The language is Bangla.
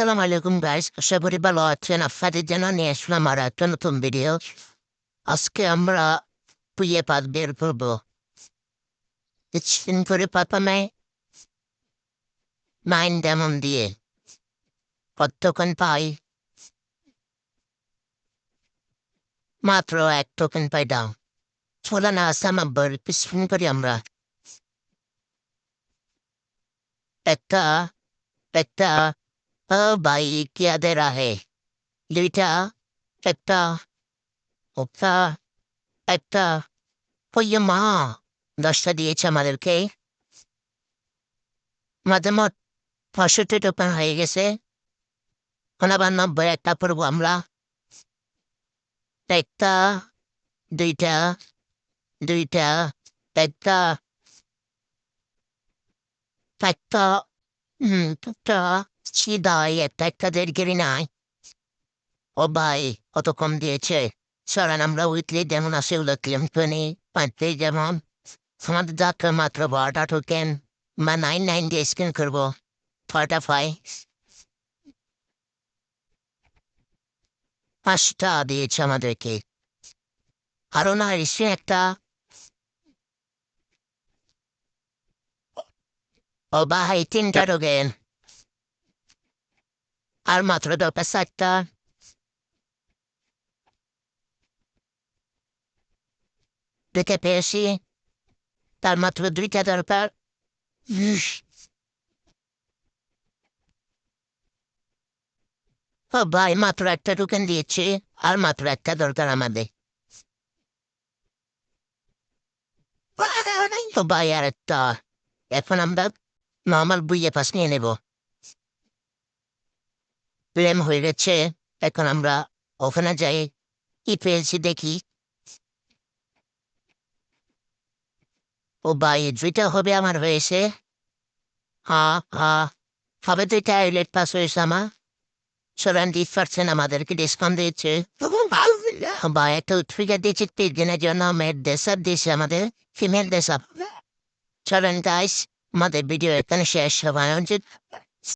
আসসালামু আলাইকুম গাইস আশা করি ভালো আছেন আপনাদের জন্য নিয়ে আসলাম আর একটা নতুন ভিডিও আজকে আমরা পুয়ে পাত বের করব কিছুদিন করে প্রথমে মাইন ডেমন দিয়ে কত পাই মাত্র এক টোকেন পাই দাও চলে না আসে আমার বড় পিছন করি আমরা একটা একটা ও ভাই क्या दे रहा है দুইটা একটা একটা একটা ওই মা দশটা দিয়েছে আমাদেরকে মাঝে মত পঁয়ষট্টি টোকেন হয়ে গেছে এখন আবার নব্বই একটা পড়বো আমরা একটা দুইটা দুইটা একটা একটা হুম একটা সিদাই একটা একটা দেড় গেরি নাই। ও ভাই কত কম দিয়েছে। সরান, আমরা উইকলি যেমন আসে ওগুলো ক্লেম করি পাঁচতে যেমন। আমাদের ডাক্তার মাত্র বারোটা টোকেন বা নাইন নাইন দিয়ে স্ক্যান করব। ছয়টা ফাই পাঁচটা দিয়েছে আমাদেরকে। আরও না, এসে একটা। ও ভাই, তিনটা টোকেন আর মাত্র দরকার চারটা দেখে পেয়েছি তার মাত্র দুইটা দরকার ইস, ও ভাই মাত্র একটা টোকেন দিয়েছি আর মাত্র একটা দরকার আমাদের ও ভাই আর একটা এখন আমরা নর্মাল বুইয়ে পাস নিয়ে নেব প্রেম হয়ে গেছে এখন আমরা ওখানে যাই। কি পেয়েছি দেখি। ও ভাই, দুইটা হবে আমার হয়েছে। হা হ্যাঁ হবে দুইটা আইলেট পাস হয়েছে আমার। সেভেন্টি পার্সেন্ট আমাদেরকে ডিসকাউন্ট দিয়েছে। বা একটা উৎফিকা দিয়েছে তিন দিনের জন্য মেয়ের দিয়েছে আমাদের ফিমেল চলেন গাইস আমাদের ভিডিও এখানে শেষ সবাই